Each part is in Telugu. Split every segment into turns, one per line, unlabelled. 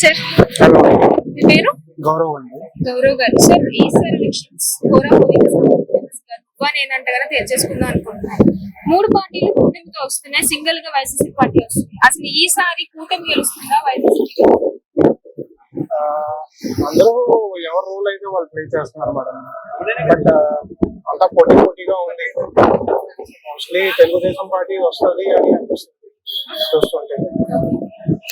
సార్ మీ పేరు?
గౌరవ్ అండి.
గౌరవ్ గారు. సార్ ఈసారి ఎలక్షన్స్ కోరా నేనంట కదా అనుకుంటున్నాను మూడు పార్టీలు కూటమితో వస్తున్నాయి. సింగిల్గా వైసీపీ పార్టీ వస్తుంది. అసలు ఈసారి కూటమి గెలుస్తుందా వైసీపీ
ఆ, అందరూ ఎవరు రూల్ అయితే వాళ్ళు ప్లే చేస్తున్నారు మేడం. బట్ అంతా పోటీ పోటీగా ఉంది. మోస్ట్లీ తెలుగుదేశం పార్టీ వస్తుంది అని అనిపిస్తుంది. చూస్తుంటే.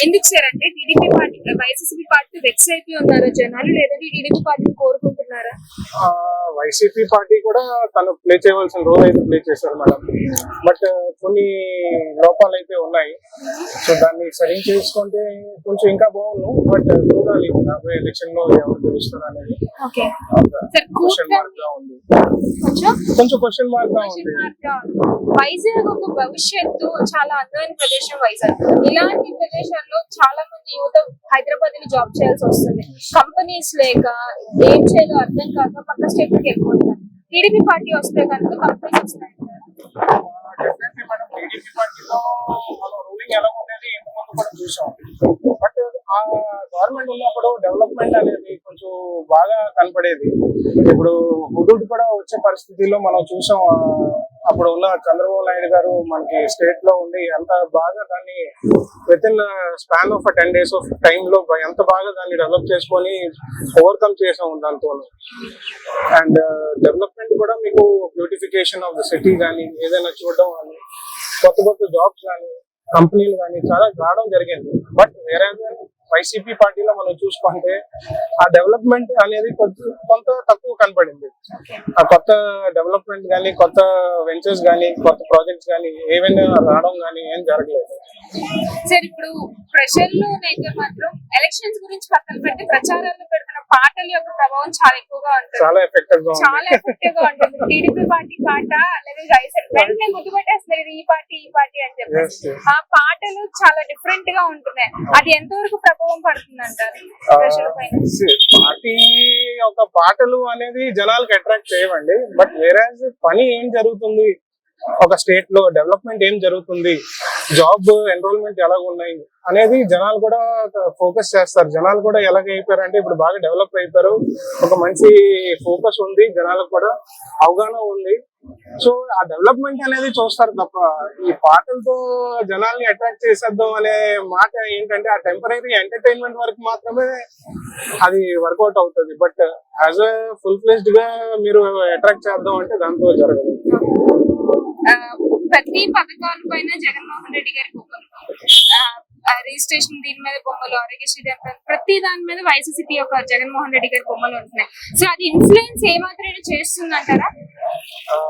ఎందుకు సార్ అంటే TDP party YCP party vex అయిపోయి ఉన్నారు జనాలు లేదంటే టీడీపీ పార్టీని కోరుకుంటున్నారా?
వైసీపీ పార్టీ కూడా తను ప్లే చేయవలసిన రోల్ అయితే ప్లే చేశారు మేడం బట్ కొన్ని లోపాలు అయితే ఉన్నాయి. సో దాన్ని సరి చేసుకుంటే కొంచెం ఇంకా బాగుండు. బట్ చూడాలి రాబోయే ఎలక్షన్లో ఎవరు గెలుస్తారు అనేది. క్వశ్చన్ మార్క్గా ఉంది.
కొంచెం?
క్వశ్చన్ మార్క్గా ఉంది.
వైజాగ్ ఒక భవిష్యత్తు చాలా అందమైన ప్రదేశం వైజాగ్. ఇలాంటి ప్రదేశాల్లో చాలా మంది యువత హైదరాబాద్ వెళ్ళి జాబ్ చేయాల్సి వస్తుంది. కంపెనీస్ లేక ఏం చేయాలో అర్థం కాక పక్క స్టేట్కి వెళ్ళిపోతున్నారు టీడీపీ పార్టీ వస్తే కనుక కంపెనీస్ వస్తాయి
మనం టీడీపీ పార్టీలో మనం రూలింగ్ ఎలా ఉండేది ఇంత కూడా చూసాం. బట్ ఆ గవర్నమెంట్ ఉన్నప్పుడు డెవలప్మెంట్ అనేది కొంచెం బాగా కనపడేది. ఇప్పుడు హుడూడ్ కూడా వచ్చే పరిస్థితిలో మనం చూసాం అప్పుడు ఉన్న చంద్రబాబు నాయుడు గారు మనకి స్టేట్లో ఉండి ఎంత బాగా దాన్ని with in span of ten days of టైమ్లో ఎంత బాగా దాన్ని డెవలప్ చేసుకొని ఓవర్కమ్ చేసాము దాంతో అండ్ డెవలప్మెంట్ కూడా మీకు బ్యూటిఫికేషన్ ఆఫ్ ద సిటీ కానీ ఏదైనా చూడడం కానీ కొత్త కొత్త జాబ్స్ కానీ కంపెనీలు కానీ చాలా రావడం జరిగింది. బట్ వేరే వైసీపీ పార్టీలో మనం చూసుకుంటే ఆ డెవలప్మెంట్ అనేది కొంచెం కొంత తక్కువ కనపడింది. ఆ కొత్త డెవలప్మెంట్ కానీ కొత్త వెంచర్స్ కానీ కొత్త ప్రాజెక్ట్స్ కానీ ఏమైనా రావడం కానీ ఏం జరగలేదు.
సార్ ఇప్పుడు ప్రజల్లో అయితే మాత్రం ఎలక్షన్స్ గురించి పక్కన పెట్టి ప్రచారాలు పెడుతున్న పాటల యొక్క ప్రభావం చాలా ఎక్కువగా ఉంటుంది.
చాలా
ఎఫెక్టివ్గా ఉంటుంది. టీడీపీ పార్టీ పాట లేదా వైఎస్ఆర్ వెంటనే గుర్తుపట్టేస్తున్నారు ఇది ఈ పార్టీ ఈ పార్టీ అని
yes.
ఆ పాటలు చాలా డిఫరెంట్గా ఉంటున్నాయి. అది ఎంతవరకు ప్రభావం పడుతుంది అంటారు పైన?
పార్టీ ఒక పాటలు అనేది జనాలకు అట్రాక్ట్ చేయవండి. బట్ వేరే పని ఏం జరుగుతుంది? ఒక స్టేట్లో డెవలప్మెంట్ ఏం జరుగుతుంది? జాబ్ ఎన్రోల్మెంట్ ఎలా ఉన్నాయి అనేది జనాలు కూడా ఫోకస్ చేస్తారు. జనాలు కూడా ఎలాగ అయిపోయారు అంటే ఇప్పుడు బాగా డెవలప్ అయిపోయారు. ఒక మంచి ఫోకస్ ఉంది. జనాలకు కూడా అవగాహన ఉంది. సో ఆ డెవలప్మెంట్ అనేది చూస్తారు తప్ప ఈ పాటలతో జనాల్ని అట్రాక్ట్ చేసేద్దాం అనే మాట ఏంటంటే ఆ టెంపరీ ఎంటర్టైన్మెంట్ వరకు మాత్రమే అది వర్కౌట్ అవుతుంది. బట్ యాజ్ అ ఫుల్ ఫ్లెజ్డ్గా మీరు అట్రాక్ట్ చేద్దాం అంటే దాంతో జరగదు.
ప్రతి పథకాల పైన జగన్మోహన్ రెడ్డి గారి బొమ్మలు. రిజిస్ట్రేషన్ దీని మీద బొమ్మలు ఆరోగ్యశ్రీ ప్రతి దాని మీద వైసీసీపీ యొక్క జగన్మోహన్ రెడ్డి గారి బొమ్మలు ఉంటున్నాయి. సో అది ఇన్ఫ్లుయెన్స్ ఏమాత్రం చేస్తుందంటారా?
అంటారా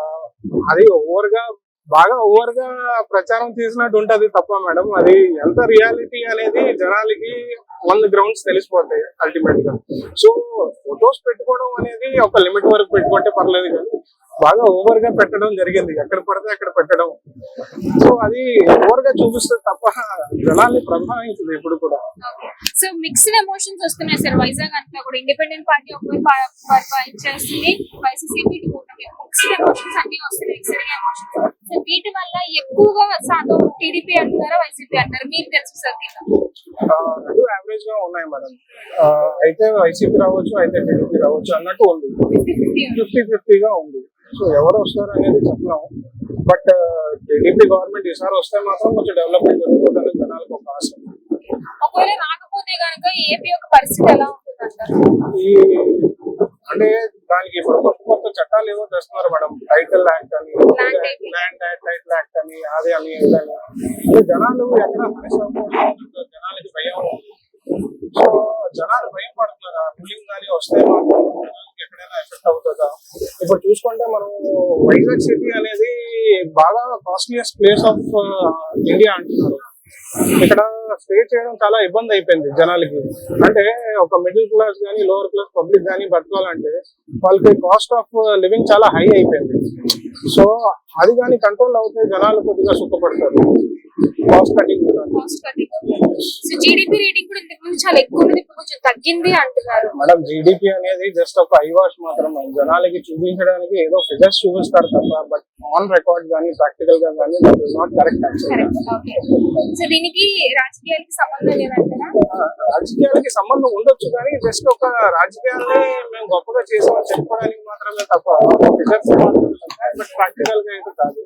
అది ఓవర్గా బాగా ఓవర్గా ప్రచారం చేసినట్టు ఉంటది తప్ప మేడం. అది ఎంత రియాలిటీ అనేది జనాలకి వంద గ్రౌండ్స్ తెలిసిపోతాయి అల్టిమేట్గా. సో ఫొటోస్ పెట్టుకోవడం అనేది ఒక లిమిట్ వరకు పెట్టుకుంటే పర్లేదు కానీ బాగా ఓవర్గా పెట్టడం జరిగింది. ఎక్కడ పడితే అక్కడ పెట్టడం. సో అది ఓవర్గా చూపిస్తుంది తప్ప జనాల్ని ప్రభావించదు ఇప్పుడు కూడా.
సో మిక్స్డ్ ఎమోషన్స్ వస్తున్నాయి సార్. వైజాగ్ అంతా కూడా ఇండిపెండెంట్ పార్టీ ఒక పరిపాలించేస్తుంది కూటమి. మిక్స్డ్ ఎమోషన్స్ అన్ని వస్తున్నాయి. మిక్స్డ్ ఎమోషన్స్ సో వీటి వల్ల ఎక్కువగా శాతం టీడీపీ అంటారా వైసీపీ అంటారా మీకు తెలుసు సార్
రెండు యావరేజ్గా ఉన్నాయి మేడం. అయితే వైసీపీ రావచ్చు అయితే టీడీపీ రావచ్చు అన్నట్టు ఉంది.
50-50 ఉంది.
ఫిఫ్టీ ఫిఫ్టీగా ఉంది. సో ఎవరు వస్తారు అనేది చెప్పలేము. బట్ టీడీపీ గవర్నమెంట్ ఈసారి వస్తే మాత్రం కొంచెం డెవలప్మెంట్ జరుగుతుందని జనాలకు ఒక ఆశ.
ఒకవేళ రాకపోతే గనుక ఏపీ యొక్క పరిస్థితి ఎలా
ఈ అంటే దానికి ఇప్పుడు కొత్త కొత్త చట్టాలు ఏవో తెస్తున్నారు మేడం. టైటిల్ యాక్ట్ అని. ల్యాండ్ టైటిల్ యాక్ట్ అని అది అని జనాలు ఎక్కడ జనాలకి భయం. సో జనాలు భయం పడుతున్నారు ఆ రూలింగ్ కానీ వస్తే మాత్రం జనాలకి ఎక్కడైనా ఎఫెక్ట్ అవుతుందా ఇప్పుడు చూసుకుంటే మనం వైజాగ్ సిటీ అనేది బాగా కాస్ట్లీయెస్ట్ ప్లేస్ ఆఫ్ ఇండియా అంటున్నారు. ఇక్కడ స్టే చేయడం చాలా ఇబ్బంది అయిపోయింది జనాలకి. అంటే ఒక మిడిల్ క్లాస్ కానీ లోవర్ క్లాస్ పబ్లిక్ కానీ బతకాలంటే వాళ్ళకి కాస్ట్ ఆఫ్ లివింగ్ చాలా హై అయిపోయింది. సో అది కానీ కంట్రోల్ అవుతే జనాలు కొద్దిగా సుఖపడతారు. Cost cutting
cost cutting so GDP rating కూడా ఇంతకు ముందు చాలా ఎక్కువ ఉన్నది. ఇప్పుడు కొంచెం తగ్గింది అంటున్నారు.
మేడం జీడిపి అనేది జస్ట్ ఒక ఐ వాష్ మాత్రమే. జనాలకి చూపించడానికి ఏదో ఫిగర్స్ చూపిస్తారు తప్ప బట్ ఆన్ రికార్డ్ కానీ ప్రాక్టికల్గా కానీ that is not correct
so దీనికి రాజకీయాలకి సంబంధం లేదంటారా?
రాజకీయాలకి సంబంధం ఉండొచ్చు కానీ జస్ట్ ఒక రాజకీయాల్ని మేము గొప్పగా చేసామని చెప్పుకోవడానికి మాత్రమే తప్ప ఫిగర్స్ ప్రాక్టికల్గా అయితే కాదు.